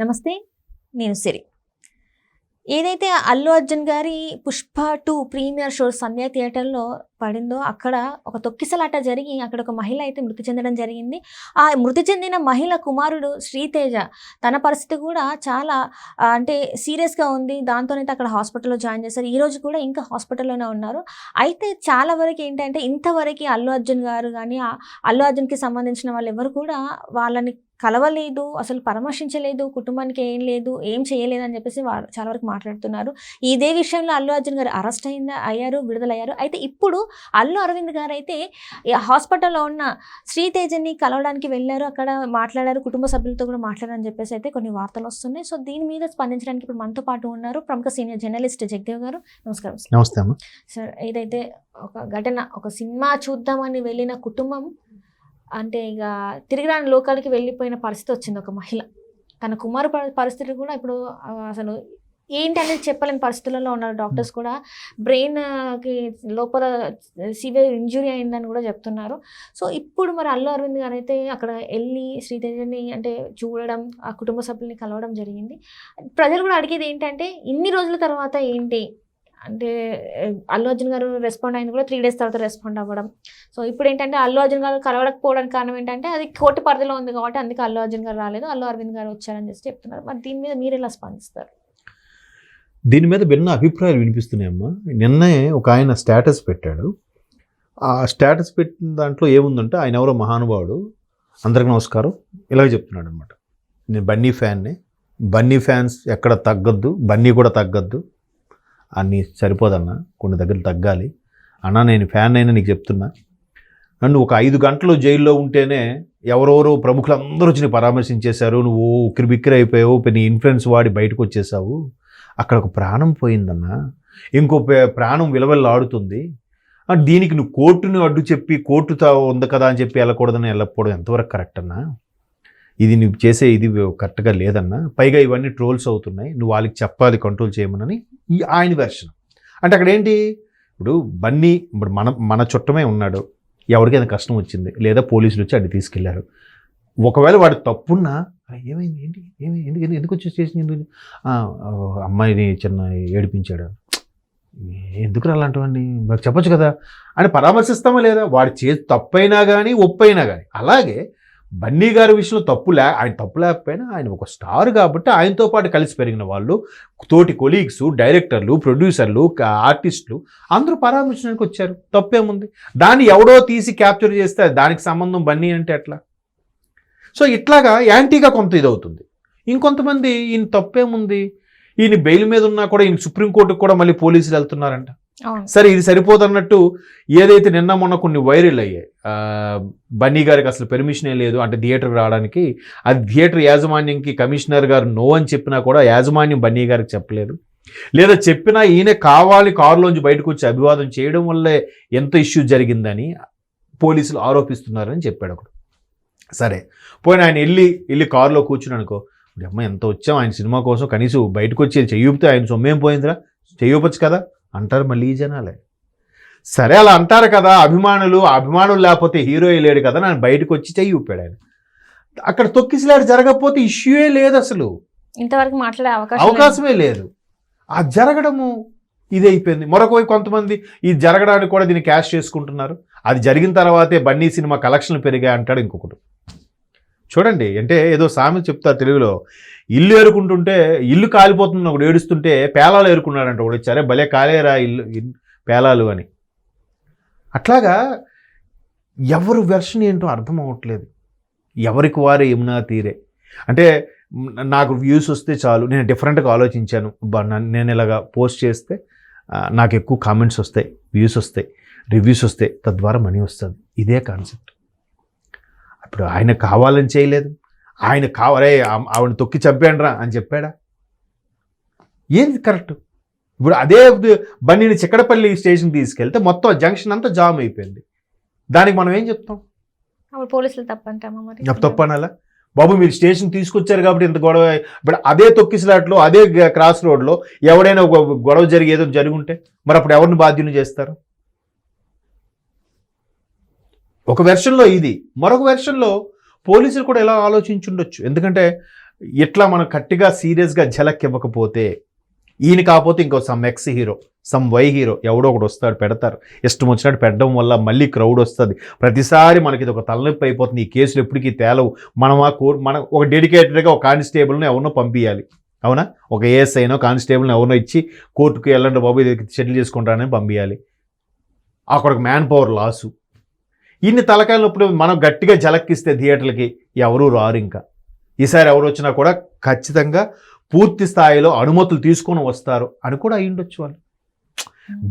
నమస్తే నేను సిరి. ఏదైతే అల్లు అర్జున్ గారి Pushpa two premiere show Sandhya థియేటర్లో పడిందో అక్కడ ఒక తొక్కిసలాట జరిగి అక్కడ ఒక మహిళ అయితే మృతి చెందడం జరిగింది. ఆ మృతి చెందిన మహిళ కుమారుడు శ్రీతేజ తన పరిస్థితి కూడా చాలా అంటే సీరియస్గా ఉంది. దాంతోనైతే అక్కడ హాస్పిటల్లో జాయిన్ చేశారు. ఈరోజు కూడా ఇంకా హాస్పిటల్లోనే ఉన్నారు. అయితే చాలా వరకు ఏంటంటే ఇంతవరకు అల్లు అర్జున్ గారు కానీ అల్లు అర్జున్కి సంబంధించిన వాళ్ళు ఎవరు కూడా వాళ్ళని కలవలేదు అసలు పరామర్శించలేదు కుటుంబానికి ఏం లేదు ఏం చేయలేదు అని చెప్పేసి చాలా వరకు మాట్లాడుతున్నారు. ఇదే విషయంలో అల్లు అర్జున్ గారు అరెస్ట్ అయిందా అయ్యారు విడుదలయ్యారు. అయితే ఇప్పుడు అల్లు అరవింద్ గారు అయితే హాస్పిటల్లో ఉన్న శ్రీతేజని కలవడానికి వెళ్ళారు అక్కడ మాట్లాడారు కుటుంబ సభ్యులతో కూడా మాట్లాడారని చెప్పేసి అయితే కొన్ని వార్తలు వస్తున్నాయి. సో దీని మీద స్పందించడానికి ఇప్పుడు మనతో పాటు ఉన్నారు ప్రముఖ సీనియర్ జర్నలిస్ట్ జగదేవ్ గారు. నమస్కారం. నమస్తే సార్ ఏదైతే ఒక ఘటన ఒక సినిమా చూద్దామని వెళ్ళిన కుటుంబం అంటే ఇక తిరిగి రాని లోకాలకి వెళ్ళిపోయిన పరిస్థితి వచ్చింది ఒక మహిళ. తన కుమారు పరిస్థితులు పరిస్థితి కూడా ఇప్పుడు అసలు ఏంటి అనేది చెప్పలేని పరిస్థితులలో ఉన్నారు డాక్టర్స్ కూడా. బ్రెయిన్కి లోపల సివియర్ ఇంజురీ అయిందని కూడా చెప్తున్నారు. సో ఇప్పుడు మరి అల్లు అరవింద్ గారు అయితే అక్కడ వెళ్ళి శ్రీదేవిని అంటే చూడడం ఆ కుటుంబ సభ్యుల్ని కలవడం జరిగింది. ప్రజలు కూడా అడిగేది ఏంటంటే ఇన్ని రోజుల తర్వాత ఏంటి? అంటే అల్లు అర్జున్ గారు రెస్పాండ్ అయింది కూడా త్రీ డేస్ తర్వాత రెస్పాండ్ అవ్వడం. సో ఇప్పుడు ఏంటంటే అల్లు అర్జున్ గారు కలవడకపోవడానికి కారణం ఏంటంటే అది కోర్టు పరిధిలో ఉంది కాబట్టి అందుకే అల్లు అర్జున్ గారు రాలేదు. అల్లు అరవింద్ గారు వచ్చారని చెప్పి చెప్తున్నారు. మరి దీని మీద మీరు ఎలా స్పందిస్తారు? దీని మీద భిన్న అభిప్రాయాలు వినిపిస్తున్నాయమ్మా. నిన్నే ఒక ఆయన స్టేటస్ పెట్టాడు. ఆ స్టేటస్ పెట్టిన దాంట్లో ఏముందంటే ఆయన ఎవరో మహానుభావుడు. అందరికి నమస్కారం. ఇలాగే చెప్తున్నాడు అనమాట నేను బన్నీ ఫ్యాన్ని. బన్నీ ఫ్యాన్స్ ఎక్కడ తగ్గద్దు. బన్నీ కూడా తగ్గద్దు. అన్ని సరిపోదన్నా కొన్ని దగ్గర తగ్గాలి. అన్నా నేను ఫ్యాన్ అయినా నీకు చెప్తున్నా. అండ్ ఒక ఐదు గంటలు జైల్లో ఉంటేనే ఎవరెవరో ప్రముఖులందరూ వచ్చి పరామర్శించేశారు. నువ్వు ఉక్కిరి బిక్కిరి అయిపోయావు నీ ఇన్ఫ్లుయెన్స్ వాడి బయటకు వచ్చేసావు అక్కడ ఒక ప్రాణం పోయిందన్నా. ఇంకో ప్రాణం విలవెల్లాడుతుంది. దీనికి నువ్వు కోర్టును అడ్డు చెప్పి కోర్టుతో ఉంది కదా అని చెప్పి వెళ్ళకూడదని వెళ్ళకపోవడం ఎంతవరకు కరెక్ట్ అన్నా? ఇది నువ్వు చేసే ఇది కరెక్ట్గా లేదన్నా పైగా ఇవన్నీ ట్రోల్స్ అవుతున్నాయి నువ్వు వాళ్ళకి చెప్పాలి కంట్రోల్ చేయమనని ఈ ఆయన వెర్షన్ అంటే అక్కడ ఏంటి? ఇప్పుడు బన్నీ ఇప్పుడు మన మన చుట్టమే ఉన్నాడు. ఎవరికైనా కష్టం వచ్చింది లేదా పోలీసులు వచ్చి అడ్డు తీసుకెళ్ళారు. ఒకవేళ వాడు తప్పున్నా ఏమైంది? ఏంటి? ఏమైంది ఎందుకు ఎందుకు- వచ్చి స్టేషన్ ఎందుకు? అమ్మాయిని చిన్న ఏడిపించాడు. ఎందుకు అలాంటివన్నీ? మాకు చెప్పొచ్చు కదా. అని పరామర్శిస్తామా లేదా? వాడి చే తప్పైనా కానీ ఒప్పైనా కానీ అలాగే బన్నీ గారి విషయంలో తప్పు లే ఆయన తప్పు లేకపోయినా ఆయన ఒక స్టార్ కాబట్టి ఆయనతో పాటు కలిసి పెరిగిన వాళ్ళు తోటి కొలీగ్స్ డైరెక్టర్లు ప్రొడ్యూసర్లు ఆర్టిస్టులు అందరూ పరామర్శించడానికి వచ్చారు. తప్పేముంది? దాన్ని ఎవడో తీసి క్యాప్చర్ చేస్తే దానికి సంబంధం బన్నీ అంటే ఎట్లా? సో ఇట్లాగా యాంటీగా కొంత ఇదవుతుంది. ఇంకొంతమంది ఈయన తప్పేముంది? ఈయన బెయిల్ మీద ఉన్నా కూడా ఈయన సుప్రీంకోర్టుకు కూడా మళ్ళీ పోలీసులు వెళ్తున్నారంట. సరే ఇది సరిపోదన్నట్టు ఏదైతే నిన్న మొన్న కొన్ని వైరల్ అయ్యాయి బన్నీ గారికి అసలు పెర్మిషనే లేదు అంటే థియేటర్కి రావడానికి. అది థియేటర్ యాజమాన్యంకి కమిషనర్ గారు నో అని చెప్పినా కూడా యాజమాన్యం బన్నీ గారికి చెప్పలేదు. లేదా చెప్పినా ఈయన కావాలి కారులోంచి బయటకు వచ్చి అభివాదం చేయడం వల్లే ఎంత ఇష్యూ జరిగిందని పోలీసులు ఆరోపిస్తున్నారని చెప్పాడు ఒకడు. సరే పోయిన ఆయన వెళ్ళి వెళ్ళి కారులో కూర్చుని అనుకో అమ్మ ఎంత వచ్చాం ఆయన సినిమా కోసం కనీసం బయటకు వచ్చి చెయ్యూపితే ఆయన సొమ్మేం పోయిందిరా? చెయ్యొచ్చు కదా? అంటారు మళ్ళీ ఈ జనాలే. సరే అలా అంటారు కదా అభిమానులు అభిమానులు లేకపోతే హీరో లేడు కదా నన్ను బయటకు వచ్చి చెయ్యి ఊపాడు ఆయన. అక్కడ తొక్కిసలాడు జరగకపోతే ఇష్యూయే లేదు అసలు. ఇంతవరకు మాట్లాడే అవకాశం. అవకాశమే లేదు. ఆ జరగడము ఇది అయిపోయింది మరొక వైపు కొంతమంది ఈ జరగడానికి కూడా దీన్ని క్యాష్ చేసుకుంటున్నారు. అది జరిగిన తర్వాతే బన్నీ సినిమా కలెక్షన్లు పెరిగాయి అంటాడు ఇంకొకటి చూడండి అంటే ఏదో సామెత చెప్తారు తెలుగులో ఇల్లు ఏరుకుంటుంటే ఇల్లు కాలిపోతుంది ఒకడు ఏడుస్తుంటే పేలాలు ఏరుకున్నాడంట ఒకడు వచ్చారే భలే కాలేరా ఇల్లు పేలాలు అని. అట్లాగా ఎవరు వెర్షన్ ఏంటో అర్థం అవ్వట్లేదు. ఎవరికి వారే యమునా తీరే. అంటే నాకు వ్యూస్ వస్తే చాలు నేను డిఫరెంట్గా ఆలోచించాను. నేను ఇలాగా పోస్ట్ చేస్తే నాకు ఎక్కువ కామెంట్స్ వస్తాయి వ్యూస్ వస్తాయి రివ్యూస్ వస్తాయి తద్వారా మనీ వస్తుంది. ఇదే కాన్సెప్ట్. ఇప్పుడు ఆయన కావాలని చేయలేదు. ఆయన కావాలే ఆవిడ తొక్కి చంపేయండిరా అని చెప్పాడా? ఏది కరెక్ట్? ఇప్పుడు అదే బండిని చిక్కడపల్లి స్టేషన్ తీసుకెళ్తే మొత్తం జంక్షన్ అంతా జామ్ అయిపోయింది. దానికి మనం ఏం చెప్తాం? పోలీసులు తప్పంటామా మరి? తప్పనాలా? బాబు మీరు స్టేషన్ తీసుకొచ్చారు కాబట్టి ఇంత గొడవ ఇప్పుడు అదే తొక్కిసలాట్లో అదే క్రాస్ రోడ్లో ఎవడైనా ఒక గొడవ జరిగి ఏదో జరిగి ఉంటే మరి అప్పుడు ఎవరిని బాధ్యుని చేస్తారు? ఒక వెర్షన్లో ఇది. మరొక వెర్షన్లో పోలీసులు కూడా ఎలా ఆలోచించుండొచ్చు? ఎందుకంటే ఇట్లా మనం గట్టిగా సీరియస్గా ఝలక్ ఇవ్వకపోతే ఈయన కాకపోతే ఇంకో some X hero some Y hero ఎవడో ఒకడు వస్తాడు పెడతారు. ఇష్టం వచ్చినట్టు పెట్టడం వల్ల మళ్ళీ క్రౌడ్ వస్తుంది. ప్రతిసారి మనకి ఇది ఒక తలనొప్పి అయిపోతుంది. ఈ కేసులు ఎప్పటికీ తేలవు. మనం ఆ కోర్ మనం ఒక డెడికేటెడ్గా ఒక కానిస్టేబుల్ని ఎవరినో పంపించాలి అవునా? ఒక ఏఎస్ఐనో కానిస్టేబుల్ని ఎవరినో ఇచ్చి కోర్టుకు వెళ్ళండి బాబు ఇది సెటిల్ చేసుకుంటానని పంపించాలి అక్కడ ఒక మ్యాన్ పవర్ లాసు ఇన్ని తలకాయలు ఇప్పుడు మనం గట్టిగా జలక్కిస్తే థియేటర్లకి ఎవరూ రారు ఇంకా. ఈసారి ఎవరు వచ్చినా కూడా ఖచ్చితంగా పూర్తి స్థాయిలో అనుమతులు తీసుకొని వస్తారు అని కూడా అయ్యుండొచ్చు వాళ్ళు.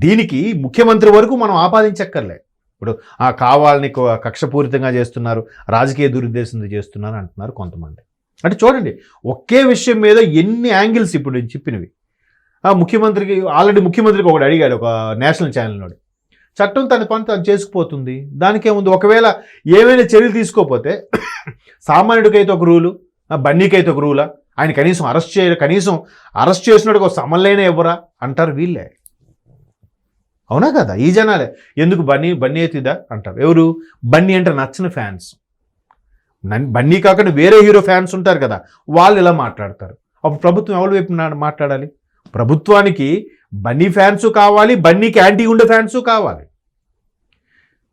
దీనికి ముఖ్యమంత్రి వరకు మనం ఆపాదించక్కర్లే. ఇప్పుడు ఆ కావాలని కక్షపూరితంగా చేస్తున్నారు రాజకీయ దురుద్దేశంతో చేస్తున్నారు అంటున్నారు కొంతమంది. అంటే చూడండి ఒకే విషయం మీద ఎన్ని యాంగిల్స్ ఇప్పుడు నేను చెప్పినవి. ఆ ముఖ్యమంత్రికి ఆల్రెడీ ముఖ్యమంత్రికి ఒకటి అడిగాడు ఒక నేషనల్ ఛానల్లోడు చట్టం తన పని తను చేసుకుపోతుంది. దానికేముంది? ఒకవేళ ఏమైనా చర్యలు తీసుకోకపోతే సామాన్యుడికైతే ఒక రూలు ఆ బన్నీకైతే ఒక రూలా? ఆయన కనీసం అరెస్ట్ చేయ కనీసం అరెస్ట్ చేసినట్టుగా ఒక సమన్లైనా ఇవ్వరా అంటారు వీళ్ళే. అవునా కదా? ఈ జనాలే. ఎందుకు బన్నీ బన్నీ అయితే అంటారు. ఎవరు? బన్నీ అంటే నచ్చిన ఫ్యాన్స్. నన్- బన్నీ కాకుండా వేరే హీరో ఫ్యాన్స్ ఉంటారు కదా? వాళ్ళు ఇలా మాట్లాడతారు. అప్పుడు ప్రభుత్వం ఎవరి వైపు మాట్లాడాలి? ప్రభుత్వానికి బన్నీ ఫ్యాన్స్ కావాలి బన్నీకి యాంటీ ఉండే ఫ్యాన్స్ కావాలి.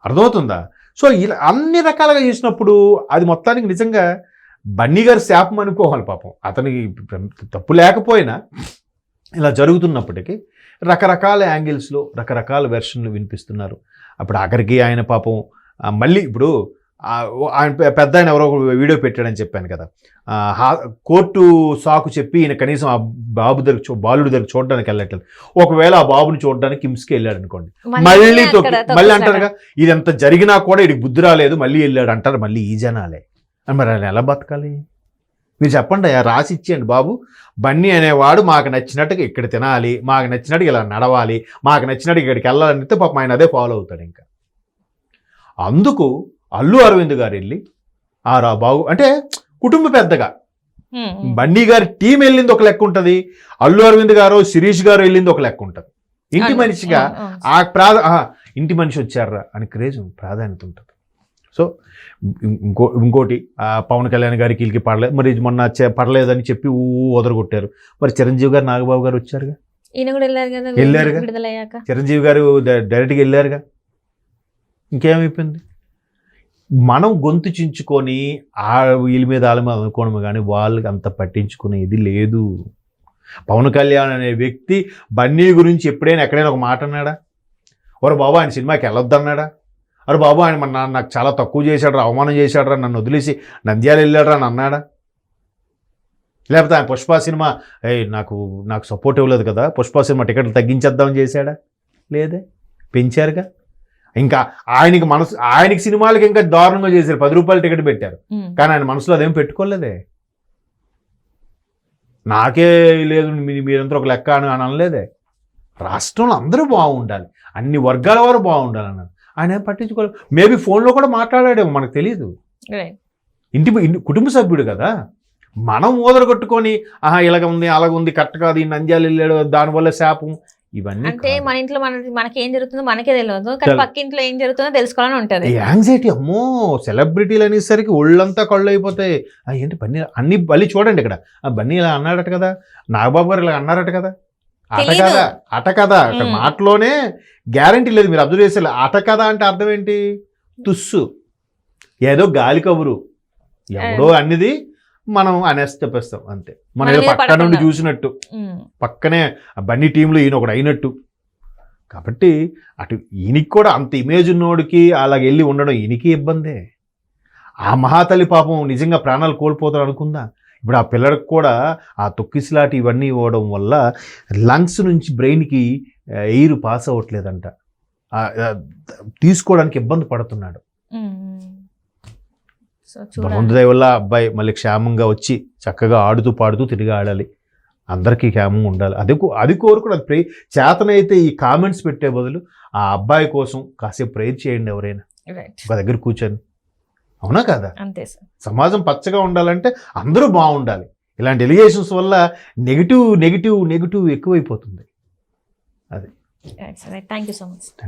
అర్థమవుతుందా? సో ఇలా అన్ని రకాలుగా చేసినప్పుడు అది మొత్తానికి నిజంగా బన్నీ గారు శాపం అనుకోవాలి పాపం. అతనికి తప్పు లేకపోయినా ఇలా జరుగుతున్నప్పటికీ రకరకాల యాంగిల్స్లో రకరకాల వెర్షన్లు వినిపిస్తున్నారు. అప్పుడు ఆఖరికి ఆయన పాపం మళ్ళీ ఇప్పుడు ఆయన పెద్ద ఆయన ఎవరో ఒక వీడియో పెట్టాడని చెప్పాను కదా. కోర్టు సాకు చెప్పి ఈయన కనీసం ఆ బాబు దగ్గర చూ- బాలుడి దగ్గర చూడడానికి వెళ్ళట్లేదు. ఒకవేళ ఆ బాబుని చూడడానికి కిమ్స్కి వెళ్ళాడు అనుకోండి. మళ్ళీ మళ్ళీ. అంటారుగా ఇది ఎంత జరిగినా కూడా ఇది బుద్ధి రాలేదు మళ్ళీ వెళ్ళాడు అంటారు మళ్ళీ ఈ జనాలే. అని మరి ఆయన ఎలా బతకాలి? మీరు చెప్పండి రాసి ఇచ్చేయండి బాబు. బన్నీ అనేవాడు మాకు నచ్చినట్టుగా ఇక్కడ తినాలి మాకు నచ్చినట్టుగా ఇలా నడవాలి మాకు నచ్చినట్టు ఇక్కడికి వెళ్ళాలంటే పాపం ఆయన అదే ఫాలో అవుతాడు ఇంకా. అందుకు అల్లు అరవింద్ గారు వెళ్ళి ఆ రా బాబు అంటే కుటుంబ పెద్దగా. బన్నీ గారి టీం వెళ్ళింది ఒక లెక్క ఉంటుంది అల్లు అరవింద్ గారు శిరీష్ గారు వెళ్ళింది ఒక లెక్క ఉంటుంది. ఇంటి మనిషిగా. ఆ ప్రాధ ఇంటి మనిషి వచ్చారా అని క్రేజ్ ప్రాధాన్యత ఉంటుంది. సో ఇంకో ఇంకోటి పవన్ కళ్యాణ్ గారికి వీళ్ళకి పడలేదు మరి మొన్న పడలేదని చెప్పి ఊ వదరగొట్టారు. మరి చిరంజీవి గారు నాగబాబు గారు వచ్చారుగా? ఈయన కూడా వెళ్ళారు కదా వెళ్ళారుగా. చిరంజీవి గారు డైరెక్ట్గా వెళ్ళారుగా? ఇంకేమైపోయింది మనం గొంతు చించుకొని ఆ వీళ్ళ మీద వాళ్ళ మీద అనుకోవడం కానీ వాళ్ళకి అంత పట్టించుకునేది లేదు. పవన్ కళ్యాణ్ అనే వ్యక్తి బన్నీ గురించి ఎప్పుడైనా ఎక్కడైనా ఒక మాట అన్నాడా? ఒరే బాబు ఆయన సినిమాకి వెళ్ళొద్దన్నాడా? అరే బాబు ఆయన మన నాకు చాలా తక్కువ చేశాడు అవమానం చేశాడు నన్ను వదిలేసి నంద్యాల వెళ్ళాడు అని అన్నాడా? లేకపోతే ఆయన పుష్ప సినిమా ఏయ్ నాకు నాకు సపోర్ట్ ఇవ్వలేదు కదా పుష్ప సినిమా టికెట్లు తగ్గించేద్దామని చేశాడా? లేదే? పెంచారుగా? ఇంకా ఆయనకి మనసు ఆయనకి సినిమాలకి ఇంకా దారుణంగా చేశారు. పది రూపాయలు టికెట్ పెట్టారు. కానీ ఆయన మనసులో అదేం పెట్టుకోలేదే. నాకే లేదు మీరంతా ఒక లెక్క అని అని అనలేదే. రాష్ట్రంలో అందరూ బాగుండాలి. అన్ని వర్గాల వారు బాగుండాలి అన్నారు ఆయన ఏం పట్టించుకోలేదు. మేబీ ఫోన్లో కూడా మాట్లాడాడేమో మనకు తెలియదు. ఇంటి కుటుంబ సభ్యుడు కదా. మనం కొట్టుకొని ఆహా ఇలాగ ఉంది అలాగ ఉంది కరెక్ట్ కాదు ఈ నంద్యాల వెళ్ళాడు దానివల్ల శాపం. ఇవన్నీ అంటే. మన ఇంట్లో మన మనకి ఏం జరుగుతుందో మనకే తెలియదు కానీ పక్క ఇంట్లో ఏం జరుగుతుందో తెలుసుకోవాలని ఉంటది. యాంగ్జైటీ అమ్మో సెలబ్రిటీలు అనేసరికి ఒళ్ళంతా కళ్ళు అయిపోతాయి ఏంటి బన్నీ అన్ని మళ్ళీ చూడండి ఇక్కడ. ఆ బన్నీ ఇలా అన్నాడట కదా? నాగబాబు గారు ఇలా అన్నారట కదా? అట. కదా? అట కదా? అక్కడ. మాటలోనే గ్యారంటీ లేదు. మీరు అబ్జర్వ్ చేసే అట కదా అంటే అర్థం ఏంటి? తుస్సు. ఏదో గాలి కబురు. ఎవడో అన్నిది మనం అనేసి చెప్పేస్తాం అంతే. మనం ఏదో పక్క నుండి. చూసినట్టు. పక్కనే ఆ బన్నీ టీంలో ఈయన ఒకడు అయినట్టు. కాబట్టి అటు ఈయనకి కూడా అంత ఇమేజ్ ఉన్నోడికి అలాగ వెళ్ళి ఉండడం ఈయనకి ఇబ్బందే. ఆ మహాతల్లి పాపం నిజంగా ప్రాణాలు కోల్పోతారు అనుకుందా? ఇప్పుడు ఆ పిల్లడికి కూడా ఆ తొక్కిసలాటి ఇవన్నీ ఇవ్వడం వల్ల లంగ్స్ నుంచి బ్రెయిన్కి ఎయిర్ పాస్ అవ్వట్లేదంట. తీసుకోవడానికి ఇబ్బంది పడుతున్నాడు. భగవంతుదయ వల్ల అబ్బాయి మళ్ళీ క్షేమంగా వచ్చి చక్కగా ఆడుతూ పాడుతూ తిరిగి ఆడాలి. అందరికీ క్షేమంగా ఉండాలి. అది అది కోరుకుని అది ప్రే చేతనైతే ఈ కామెంట్స్ పెట్టే బదులు ఆ అబ్బాయి కోసం కాసేపు ప్రేర్ చేయండి ఎవరైనా. ఒక దగ్గర కూర్చొని. అవునా కదా? అంతే సార్. సమాజం పచ్చగా ఉండాలంటే అందరూ బాగుండాలి. ఇలాంటి ఎలిగేషన్స్ వల్ల నెగిటివ్ నెగిటివ్ నెగిటివ్ ఎక్కువైపోతుంది. Sir thank you so much